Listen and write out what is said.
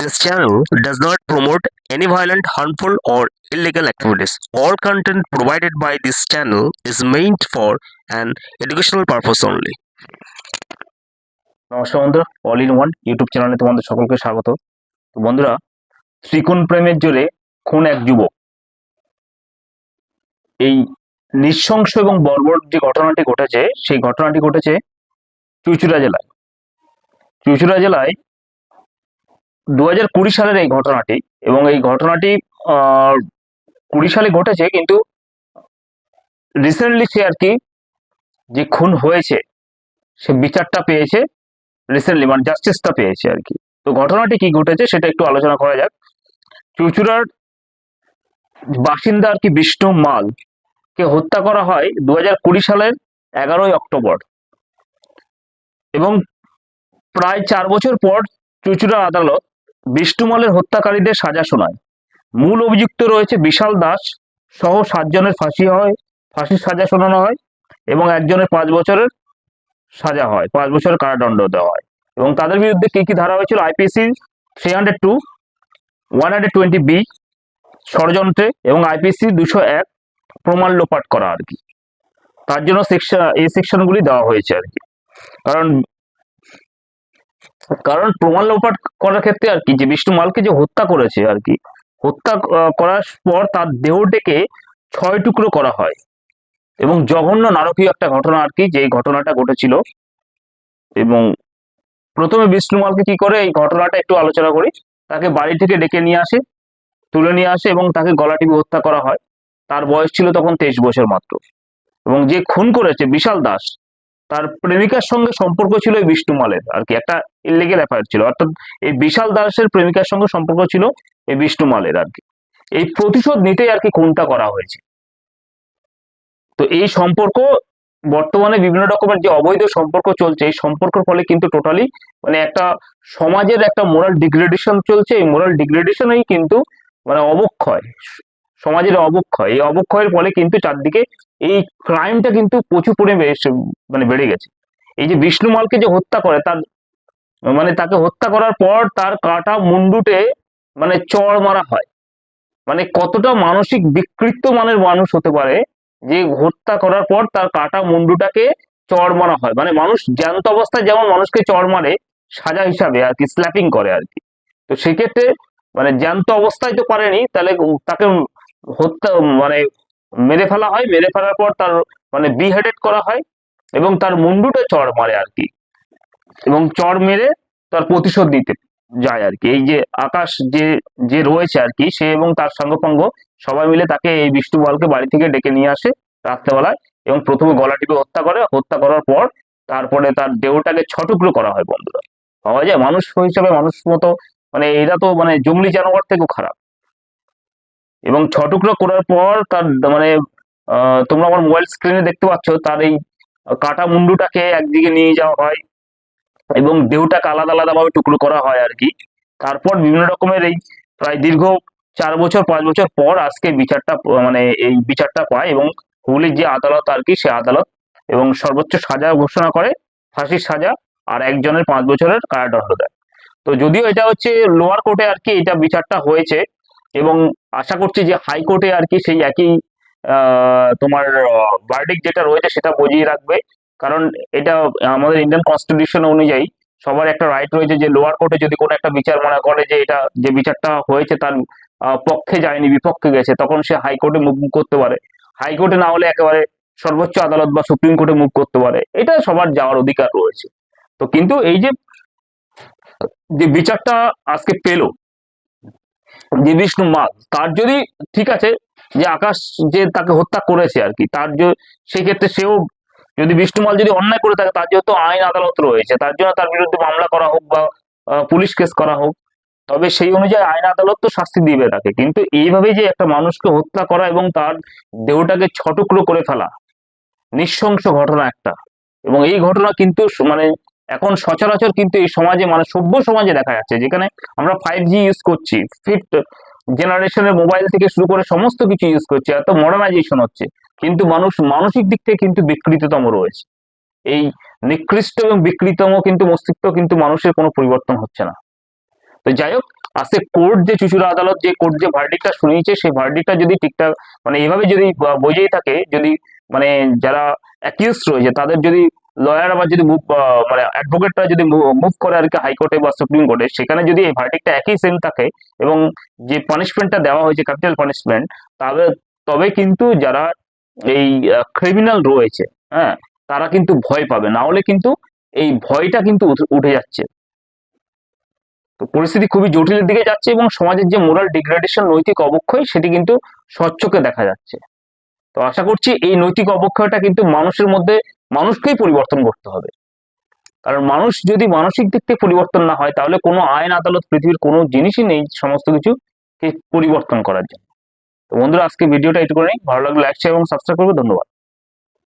This channel does not promote any violent, harmful, or illegal activities. All content provided by this channel is meant for an educational purpose only. নমস্কার বন্ধুরা all in one YouTube চ্যানেলে তোমাদের সকলকে স্বাগত তো বন্ধুরা ত্রিকোণ প্রেমের জোরে খুন এক যুবক এই নৃশংস এবং বর্বর যে ঘটনাটি ঘটেছে সেই ঘটনাটি ঘটেছে চুচুড়া জেলায় চুচুড়া জেলায় দু সালের এই ঘটনাটি এবং এই ঘটনাটি কুড়ি সালে ঘটেছে কিন্তু রিসেন্টলি সে আর কি যে খুন হয়েছে, সে বিচারটা পেয়েছে রিসেন্টলি মানে জাস্টিসটা পেয়েছে আর কি। তো ঘটনাটি কি ঘটেছে সেটা একটু আলোচনা করা যাক। চুচুড়ার বাসিন্দা আর কি বিষ্ণু মাল কে হত্যা করা হয় দু হাজার কুড়ি সালের এগারোই অক্টোবর। এবং প্রায় চার বছর পর চুচুড়া আদালত বিষ্ণুমালের হত্যাকারীদের সাজা শোনায়। মূল অভিযুক্ত রয়েছে বিশাল দাস, সহ সাতজনের ফাঁসি হয়, ফাঁসির সাজা শোনানো হয় এবং একজনের পাঁচ বছরের সাজা হয়, পাঁচ বছরের কারাদণ্ড দেওয়া হয়। এবং তাদের বিরুদ্ধে কি কি ধারা হয়েছিল? IPC three hundred two one hundred twenty B ষড়যন্ত্রে এবং আইপিসি দুশো এক, প্রমাণ লোপাট করা আর কি। তার জন্য সেকশন এই সেকশনগুলি দেওয়া হয়েছে আর কি। কারণ কারণ প্রমাণ লোপাট করার ক্ষেত্রে আর কি, যে বিষ্ণু মালকে যে হত্যা করেছে আর কি, হত্যা করার পর তার দেহটিকে ছয় টুকরো করা হয়। এবং জঘন্য নারকীয় একটা ঘটনা আর কি, যে ঘটনাটা ঘটেছিল। এবং প্রথমে বিষ্ণুমালকে কি করে, এই ঘটনাটা একটু আলোচনা করি। তাকে বাড়ি থেকে ডেকে নিয়ে আসে, তুলে নিয়ে আসে এবং তাকে গলা টিপে হত্যা করা হয়। তার বয়স ছিল তখন তেইশ বছর মাত্র। এবং যে খুন করেছে, বিশাল দাস তার প্রেমিকার সঙ্গে সম্পর্ক ছিল এই বিষ্ণুমালের আর কি একটা ইলিগেল অ্যাফায়ার ছিল। অর্থাৎ এই বিশাল দাসের প্রেমিকার সঙ্গে সম্পর্ক ছিল এই বিষ্ণুমালের আর কি। এই প্রতিশোধ নিতেই আর কি খুনটা করা হয়েছে। তো এই সম্পর্ক বর্তমানে বিভিন্ন রকমের যে অবৈধ সম্পর্ক চলছে, এই সম্পর্কের ফলে কিন্তু টোটালি মানে একটা সমাজের একটা মোরাল ডিগ্রেডেশন চলছে। এই মোরাল ডিগ্রেডেশনেই কিন্তু মানে অবক্ষয়। সমাজের অবক্ষয়। এই অবক্ষয়ের ফলে কিন্তু চারদিকে এই ক্রাইমটা কিন্তু প্রচুর পরিমাণে মানে বেড়ে গেছে। এই যে বিষ্ণুমালকে যে হত্যা করে, তার মানে তাকে হত্যা করার পর তার কাটা মুন্ডুটে মানে চড় মারা হয়। মানে কতটা মানসিক বিকৃত মানের মানুষ হতে পারে যে হত্যা করার পর তার কাটা মুন্ডুটাকে চড় মারা হয়। মানে মানুষ জ্যান্ত অবস্থায় যেমন মানুষকে চড় মারে সাজা হিসাবে আর কি স্ল্যাপিং করে আর কি। তো সেক্ষেত্রে মানে জ্যান্ত অবস্থায় তো পারেনি, তাহলে তাকে হত্যা মানে মেরে ফেলা হয়, মেরে ফেলার পর তার মানে বিহেডেড করা হয় এবং তার মুন্ডুটা চড় মারে আর কি। এবং চড় মেরে তার প্রতিশোধ দিতে যায় আর কি। এই যে আকাশ যে যে রয়েছে আর কি, সে এবং তার সঙ্গপঙ্গ সবাই মিলে তাকে এই বিষ্ণুবলকে বাড়ি থেকে ডেকে নিয়ে আসে রাত্রেবেলায় এবং প্রথমে গলা টিপে হত্যা করে। হত্যা করার পর তারপরে তার দেহটাকে ছটুকরো করা হয় বন্ধুরা। পাওয়া যায়? মানুষ হিসাবে মানুষ মতো মানে এরা তো মানে জঙ্গলি জানোয়ার থেকেও খারাপ। এবং ছ টুকরো করার পর তার মানে তোমরা আমার মোবাইল স্ক্রিনে দেখতে পাচ্ছ, তার এই কাটা মুন্ডুটাকে একদিকে নিয়ে যাওয়া হয় এবং দেহটাকে আলাদা আলাদা ভাবে টুকরো করা হয় আর কি। তারপর বিভিন্ন রকমের এই প্রায় দীর্ঘ চার বছর, পাঁচ বছর পর আজকে বিচারটা মানে এই বিচারটা পায় এবং হুগলির যে আদালত আর কি, সে আদালত এবং সর্বোচ্চ সাজা ঘোষণা করে, ফাঁসির সাজা আর একজনের পাঁচ বছরের কারাদণ্ড দেয়। তো যদিও এটা হচ্ছে লোয়ার কোর্টে আর কি, এটা বিচারটা হয়েছে এবং আশা করছি যে হাইকোর্টে আর কি সেই একই তোমার ভার্ডিক যেটা রয়েছে সেটা বজিয়ে রাখবে। কারণ এটা আমাদের ইন্ডিয়ান কনস্টিটিউশন অনুযায়ী সবার একটা রাইট রয়েছে যে লোয়ার কোর্টে যদি কোনো একটা বিচার মনে করে যে এটা, যে বিচারটা হয়েছে তার পক্ষে যায়নি, বিপক্ষে গেছে, তখন সে হাইকোর্টে মুভ করতে পারে। হাইকোর্টে না হলে একেবারে সর্বোচ্চ আদালত বা সুপ্রিম কোর্টে মুভ করতে পারে। এটা সবার যাওয়ার অধিকার রয়েছে। তো কিন্তু এই যে যে বিচারটা আজকে পেল যে বিষ্ণু মাল তার যদি ঠিক আছে যে আকাশ যে তাকে হত্যা করেছে আর কি, তার যে, সেক্ষেত্রে সেও যদি বিষ্ণুমাল যদি অন্যায় করে থাকে, তার যেহেতু আইন আদালত রয়েছে, তার জন্য তার বিরুদ্ধে মামলা করা হোক বা পুলিশ কেস করা হোক, তবে সেই অনুযায়ী আইন আদালত তো শাস্তি দিবে তাকে। কিন্তু এইভাবে যে একটা মানুষকে হত্যা করা এবং তার দেহটাকে ছটুকরো করে ফেলা, নৃশংস ঘটনা একটা। এবং এই ঘটনা কিন্তু মানে এখন সচরাচর কিন্তু এই সমাজে মানে সভ্য সমাজে দেখা যাচ্ছে, যেখানে আমরা ফাইভ জি ইউজ করছি ফিফথ জেনারেশনের মোবাইল থেকে শুরু করে সমস্ত কিছু ইউজ করছে এত মডার্নাইজেশন হচ্ছে। কিন্তু মানুষ, মানসিক দিক থেকে কিন্তু বিকৃততম রয়েছে। এই নিকৃষ্ট এবং বিকৃতম কিন্তু মস্তিষ্ক কিন্তু মানুষের কোনো পরিবর্তন হচ্ছে না। তো যাই হোক আজকে কোর্ট যে চুচুরা আদালত যে কোর্ট যে ভার্ডিকটা শুনিয়েছে, সেই ভার্ডিকটা যদি ঠিকঠাক মানে এইভাবে যদি বোঝেই থাকে, যদি মানে যারা অ্যাকিউজ রয়েছে, তাদের যদি লয়ার আবার যদি মুভ মানে অ্যাডভোকেটরা যদি মুভ করে আর কি হাইকোর্টে বা সুপ্রিম কোর্টে সেখানে যদি এই ভার্ডিকটা একই সেম থাকে এবং যে পানিশমেন্টটা দেওয়া হয়েছে ক্যাপিটাল পানিশমেন্ট তবে তবে কিন্তু যারা এই ক্রিমিনাল রয়েছে হ্যাঁ তারা কিন্তু ভয় পাবে। না হলে কিন্তু এই ভয়টা কিন্তু উঠে যাচ্ছে। তো পরিস্থিতি খুবই জটিলের দিকে যাচ্ছে এবং সমাজের যে মোরাল ডিগ্রেডেশন নৈতিক অবক্ষয়, সেটি কিন্তু স্বচ্ছকে দেখা যাচ্ছে। তো আশা করছি এই নৈতিক অবক্ষয়টা কিন্তু মানুষের মধ্যে মানুষকেই পরিবর্তন করতে হবে। কারণ মানুষ যদি মানসিক দিক থেকে পরিবর্তন না হয়, তাহলে কোনো আইন, আদালত, পৃথিবীর কোনো জিনিসই নেই সমস্ত কিছু পরিবর্তন করার জন্য। তো বন্ধুরা, আজকে ভিডিওটা করে ভালো লাগলে লাইক শেয়ার এবং সাবস্ক্রাইব করবে। ধন্যবাদ।